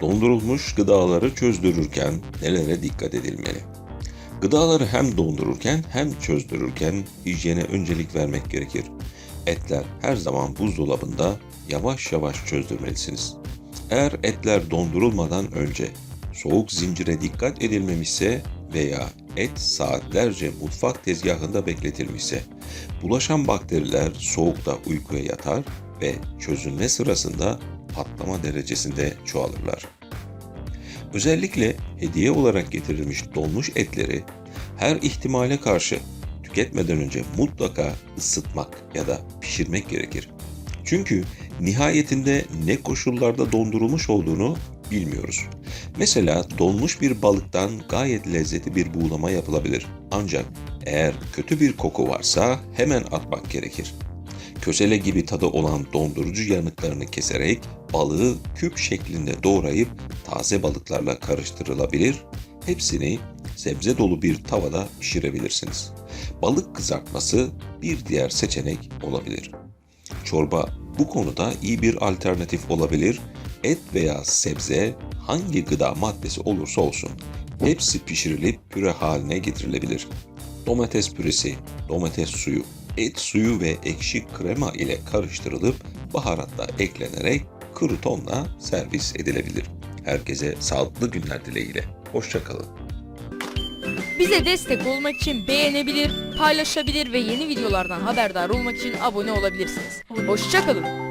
Dondurulmuş gıdaları çözdürürken nelere dikkat edilmeli? Gıdaları hem dondururken hem çözdürürken hijyene öncelik vermek gerekir. Etler her zaman buzdolabında yavaş yavaş çözdürmelisiniz. Eğer etler dondurulmadan önce soğuk zincire dikkat edilmemişse veya et saatlerce mutfak tezgahında bekletilmişse bulaşan bakteriler soğukta uykuya yatar ve çözülme sırasında patlama derecesinde çoğalırlar. Özellikle hediye olarak getirilmiş donmuş etleri her ihtimale karşı tüketmeden önce mutlaka ısıtmak ya da pişirmek gerekir. Çünkü nihayetinde ne koşullarda dondurulmuş olduğunu bilmiyoruz. Mesela donmuş bir balıktan gayet lezzetli bir buğulama yapılabilir. Ancak eğer kötü bir koku varsa hemen atmak gerekir. Kösele gibi tadı olan dondurucu yanıklarını keserek balığı küp şeklinde doğrayıp taze balıklarla karıştırılabilir. Hepsini sebze dolu bir tavada pişirebilirsiniz. Balık kızartması bir diğer seçenek olabilir. Çorba bu konuda iyi bir alternatif olabilir. Et veya sebze hangi gıda maddesi olursa olsun hepsi pişirilip püre haline getirilebilir. Domates püresi, domates suyu, et suyu ve ekşi krema ile karıştırılıp baharatla eklenerek krutonla servis edilebilir. Herkese sağlıklı günler dileğiyle. Hoşçakalın. Bize destek olmak için beğenebilir, paylaşabilir ve yeni videolardan haberdar olmak için abone olabilirsiniz. Hoşçakalın.